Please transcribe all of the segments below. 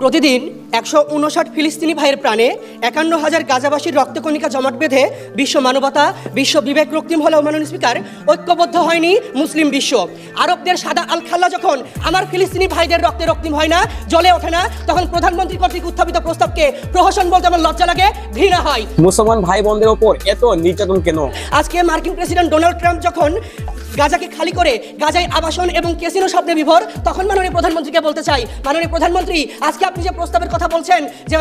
প্রতিদিন একশো উনষাট ফিলিস্তিনি ভাইয়ের প্রাণে একান্ন হাজার গাজাবাসীর রক্তকণিকা জমাট বেঁধে বিশ্ব মানবতা বিশ্ব বিবেক রক্তিম হলেও মাননীয় স্পিকার ঐক্যবদ্ধ হয়নি মুসলিম বিশ্ব। আরবদের সাদা আল খাল্লা যখন আমার ফিলিস্তিনি ভাইদের রক্তে রক্তিম হয় না জ্বলে ওঠে না তখন প্রধানমন্ত্রী কর্তৃক উত্থাপিত প্রস্তাবকে প্রহসন বলতে আমার লজ্জা লাগে ঘৃণা হয়। মুসলমান ভাই বোনদের ওপর এত নির্যাতন কেন? আজকে মার্কিন প্রেসিডেন্ট ডোনাল্ড ট্রাম্প যখন গাজাকে খালি করে গাজায় আবাসন এবং কেসিনো শব্দে বিভোর, তখন মাননীয় প্রধানমন্ত্রীকে বলতে চাই। মাননীয় প্রধানমন্ত্রী, আজকে আপনি যে প্রস্তাবের কথা বলছেন যে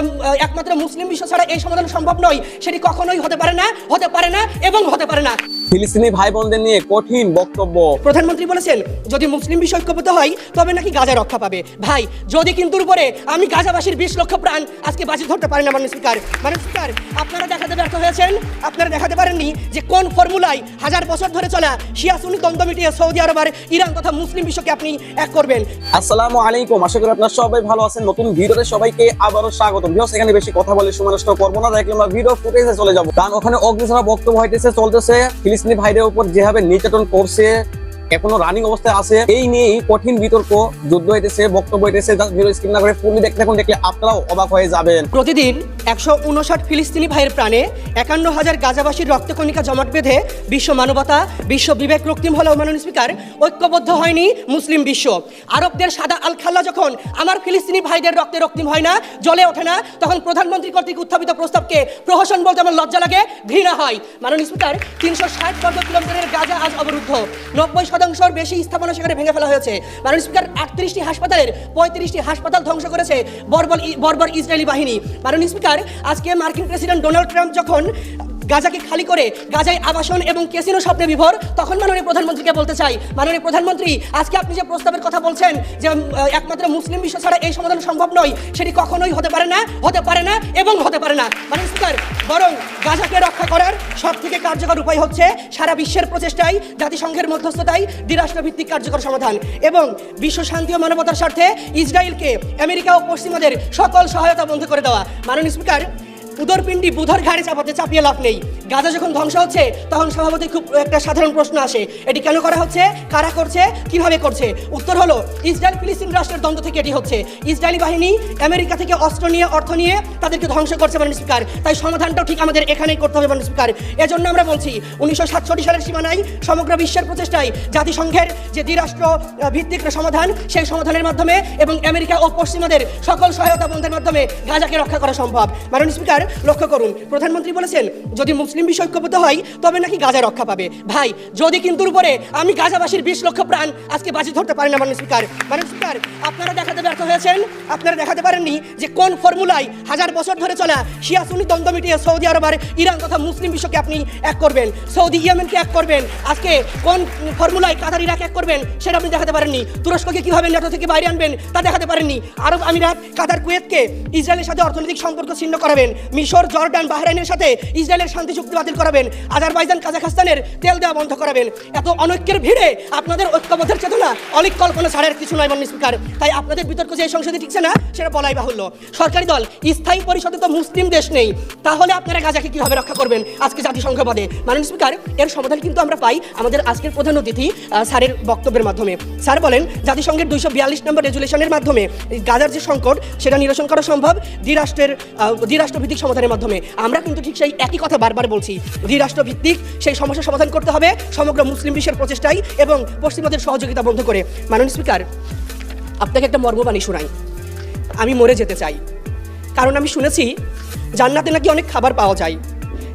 একমাত্র মুসলিম বিশ্ব ছাড়া এই সমাধান সম্ভব নয়, সেটি কখনোই হতে পারে না, হতে পারে না এবং হতে পারে না। ফিলিস্তিনি ভাই বোনদের নিয়ে কঠিন বক্তব্য। প্রধানমন্ত্রী বলেছেন যদি মুসলিম বিশ্ব ঐক্যবদ্ধ হয় তবে নাকি গাজা রক্ষা পাবে। ভাই যদি কিন্তু উপরে আমি গাজাবাসীর বিশ লক্ষ প্রাণ আজকে বাজি ধরতে পারি না মাননীয় স্পিকার। মাননীয় স্পিকার আপনারা দেখাতে ব্যর্থ হয়েছেন। আপনারা দেখাতে পারেননি যে কোন ফর্মুলায় হাজার বছর ধরে চলা শিয়া সুন্নি দ্বন্দ্ব মিটিয়ে সৌদি আরব আর ইরান তথা মুসলিম বিশ্বকে আপনি এক করবেন। আসসালামু আলাইকুম আশা করি আপনারা সবাই ভালো আছেন। নতুন ভিডিওতে সবাইকে আবারও স্বাগত ভিডিও সেখানে বেশি কথা বলে সময় নষ্ট করব না। দেখলে আমরা ভিডিও ফুটেজে চলে যাব। কারণ ওখানে অগ্নিসভা বক্তব্য হইতেছে চলতেছে। ফিলিস্তিনি ভাইদের উপর যেভাবে নির্যাতন করছে এখনও রানিং অবস্থায় আছে। এই নিয়েই কঠিন বিতর্ক, যুদ্ধ হইতেছে, বক্তব্য হইতেছে ভিডিও স্ক্রিন দেখতে এখন দেখলে আপনারাও অবাক হয়ে যাবেন। প্রতিদিন একশো উনষাট ফিলিস্তিনি ভাইয়ের প্রাণে একান্ন হাজার গাজাবাসীর রক্তকণিকা জমাট বেঁধে বিশ্ব মানবতা, বিশ্ব বিবেক রক্তিম হলেও মাননীয় স্পিকার, ঐক্যবদ্ধ হয়নি মুসলিম বিশ্ব। আরবদের সাদা আল খাল্লা যখন আমার ফিলিস্তিনি ভাইদের রক্তে রক্তিম হয় না, জ্বলে ওঠে না, তখন প্রধানমন্ত্রী কর্তৃক উত্থাপিত প্রস্তাবকে প্রহসন বলতে আমার লজ্জা লাগে, ঘৃণা হয়। মাননীয় স্পিকার, তিনশো ষাট বর্গ কিলোমিটারের গাজা আজ অবরুদ্ধ। নব্বই শতাংশর বেশি স্থাপনা সেখানে ভেঙে ফেলা হয়েছে। মাননীয় স্পিকার আটত্রিশটি হাসপাতালের পঁয়ত্রিশটি হাসপাতাল ধ্বংস করেছে বর্বর বর্বর ইসরায়েলি বাহিনী। মাননীয় স্পিকার, আজকে মার্কিন প্রেসিডেন্ট ডোনাল্ড ট্রাম্প যখন গাজাকে খালি করে গাজায় আবাসন এবং কেসিনো স্বপ্নে বিভোর? তখন মাননীয় প্রধানমন্ত্রীকে বলতে চাই। মাননীয় প্রধানমন্ত্রী, আজকে আপনি যে প্রস্তাবের কথা বলছেন যে একমাত্র মুসলিম বিশ্ব ছাড়া এই সমাধান সম্ভব নয়, সেটি কখনোই হতে পারে না, হতে পারে না এবং হতে পারে না। মাননীয় স্পিকার, বরং গাজাকে রক্ষা করার সব থেকে কার্যকর উপায় হচ্ছে সারা বিশ্বের প্রচেষ্টায়, জাতিসংঘের মধ্যস্থতায় দ্বিরাষ্ট্রভিত্তিক কার্যকর সমাধান এবং বিশ্ব শান্তি ও মানবতার স্বার্থে ইসরায়েলকে আমেরিকা ও পশ্চিমাদের সকল সহায়তা বন্ধ করে দেওয়া। মাননীয় স্পিকার উদরপিণ্ডি বুধর ঘাড়ে চাপাতে চাপিয়ে লাভ নেই। গাজা যখন ধ্বংস হচ্ছে, তখন স্বভাবতই খুব একটা সাধারণ প্রশ্ন আসে। এটি কেন করা হচ্ছে? কারা করছে? কীভাবে করছে? উত্তর হলো, ইসরায়েল ফিলিস্তিন রাষ্ট্রের দ্বন্দ্ব থেকে এটি হচ্ছে। ইসরায়েলি বাহিনী আমেরিকা থেকে অস্ত্র নিয়ে, অর্থ নিয়ে তাদেরকে ধ্বংস করছে মানে স্পিকার। তাই সমাধানটাও ঠিক আমাদের এখানেই করতে হবে মানে স্পিকার। এজন্য আমরা বলছি, উনিশশো সাতষট্টি সালের সীমানায় সমগ্র বিশ্বের প্রচেষ্টায় জাতিসংঘের যে দ্বিরাষ্ট্র ভিত্তিক সমাধান, সেই সমাধানের মাধ্যমে এবং আমেরিকা ও পশ্চিমাদের সকল সহায়তা বন্ধের মাধ্যমে গাজাকে রক্ষা করা সম্ভব। মাননীয় স্পিকার লক্ষ্য করুন, প্রধানমন্ত্রী বলেছেন, যদি মুসলিম বিশ্ব ঐক্যবদ্ধ হয়, তবে নাকি গাজা রক্ষা পাবে। ভাই, যদি কিন্তু উপরে আমি গাজাবাসীর বিশ লক্ষ প্রাণ আজকে বাজি ধরতে পারি না, মাননীয় স্পিকার। মাননীয় স্পিকার, আপনারা দেখাতে ব্যর্থ হয়েছেন, আপনারা দেখাতে পারেননি যে কোন ফর্মুলায় হাজার বছর ধরে চলা শিয়া সুন্নি দ্বন্দ্ব মিটিয়ে সৌদি আরব আর ইরান তথা মুসলিম বিশ্বকে আপনি এক করবেন, সৌদি ইয়েমেনকে এক করবেন, আজকে কোন ফর্মুলায় কাতার, ইরাক এক করবেন, সেটা আপনি দেখাতে পারেননি। তুরস্ককে কীভাবে নেটো থেকে বাইরে আনবেন, তা দেখাতে পারেননি। আরব আমিরাত, কাতার, কুয়েতকে ইসরায়েলের সাথে অর্থনৈতিক সম্পর্ক ছিন্ন করাবেন মিশর জর্ডান বাহরাইনের সাথে ইসরায়েলের শান্তি চুক্তি বাতিল করাবেন। আজারবাইজান কাজাখস্তানের তেল দেওয়া বন্ধ করাবেন। এত অনৈক্যের ভিড়ে আপনাদের ঐক্যবদ্ধের চেতনা অলিক কল্পনা ছাড়ার কিছু নয় মাননীয় স্পিকার। তাই আপনাদের বিতর্ক যে সংসদে ঠিকছে না সেটা বলাই বাহুল্য। সরকারি দল স্থায়ী পরিষদে তো মুসলিম দেশ নেই। তাহলে আপনারা গাজাকে কীভাবে রক্ষা করবেন? আজকে জাতিসংঘ পদে মাননীয় স্পিকার এর সমাধান কিন্তু আমরা পাই আমাদের আজকের প্রধান অতিথি স্যারের বক্তব্যের মাধ্যমে। স্যার বলেন জাতিসংঘের দুইশো বিয়াল্লিশ নম্বর রেজুলেশনের মাধ্যমে গাজার যে সংকট সেটা নিরসন করা সম্ভব। দ্বিরাষ্ট্রের আহ, সমাধানের মাধ্যমে। আমরা কিন্তু ঠিক সেই একই কথা বারবার বলছি। দ্বিরাষ্ট্রভিত্তিক সেই সমস্যার সমাধান করতে হবে সমগ্র মুসলিম বিশ্বের প্রচেষ্টায় এবং পশ্চিমাদের সহযোগিতা বন্ধ করে। মাননীয় স্পিকার, আপনাকে একটা মর্মবাণী শোনাই। আমি মরে যেতে চাই। কারণ আমি শুনেছি, জান্নাতে নাকি অনেক খাবার পাওয়া যায়।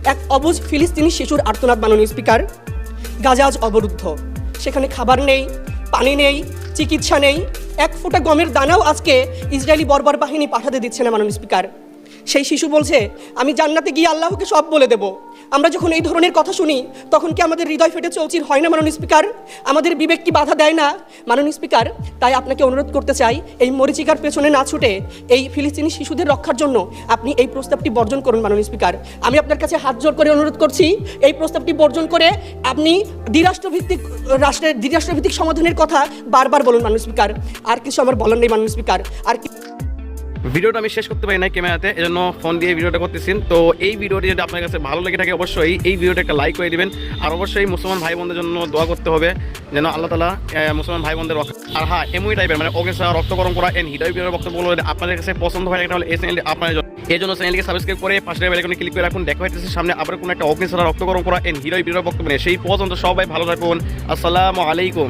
এক অবুজ ফিলিস্তিনি শিশুর আর্তনাদ মাননীয় স্পিকার, গাজা আজ অবরুদ্ধ। সেখানে খাবার নেই, পানি নেই, চিকিৎসা নেই। এক ফোঁটা গমের দানাও আজকে ইসরায়েলি বর্বর বাহিনী পাঠাতে দিচ্ছে না মাননীয় স্পিকার। সেই শিশু বলছে, আমি জান্নাতে গিয়ে আল্লাহকে সব বলে দেব। আমরা যখন এই ধরনের কথা শুনি, তখন কি আমাদের হৃদয় ফেটে চৌচির হয় না, মাননীয় স্পিকার? আমাদের বিবেক কি বাধা দেয় না? মাননীয় স্পিকার, তাই আপনাকে অনুরোধ করতে চাই, এই মরিচিকার পেছনে না ছুটে এই ফিলিস্তিনি শিশুদের রক্ষার জন্য আপনি এই প্রস্তাবটি বর্জন করুন, মাননীয় স্পিকার। আমি আপনার কাছে হাত জোর করে অনুরোধ করছি, এই প্রস্তাবটি বর্জন করে আপনি দ্বিরাষ্ট্রভিত্তিক, রাষ্ট্রের দ্বিরাষ্ট্রভিত্তিক সমাধানের কথা বারবার বলুন, মাননীয় স্পিকার। আর কিছু আমার বলার নেই, মাননীয় স্পিকার। আর ভিডিওটা আমি শেষ করতে পারি না ক্যামেরাতে, এজন্য ফোন দিয়ে ভিডিওটা করতেছি। তো এই ভিডিওটি যদি আপনার কাছে ভালো লেগে থাকে, অবশ্যই এই ভিডিওটা একটা লাইক করে দিবেন। আর অবশ্যই মুসলমান ভাই বোনদের জন্য দোয়া করতে হবে যেন আল্লাহ তালা মুসলমান ভাই বোনদের আর হ্যাঁ এমনি টাইপের মানে ওকে রক্তকরণ করা এন হৃদয় বিহারের বক্তব্যগুলো আপনাদের কাছে পছন্দ হয়, এটা হলে এই চ্যানেলটি আপনার এই জন্য চ্যানেলকে সাবস্ক্রাইব করে পাশে বেলাইকনে ক্লিক করে রাখুন। দেখা হইতেছে সামনে আবার কোনো একটা অগ্নিসারা রক্তকরণ করা এন হৃদয় বিহারের বক্তব্য সেই পর্যন্ত সবাই ভালো থাকুন। আসসালামু আলাইকুম।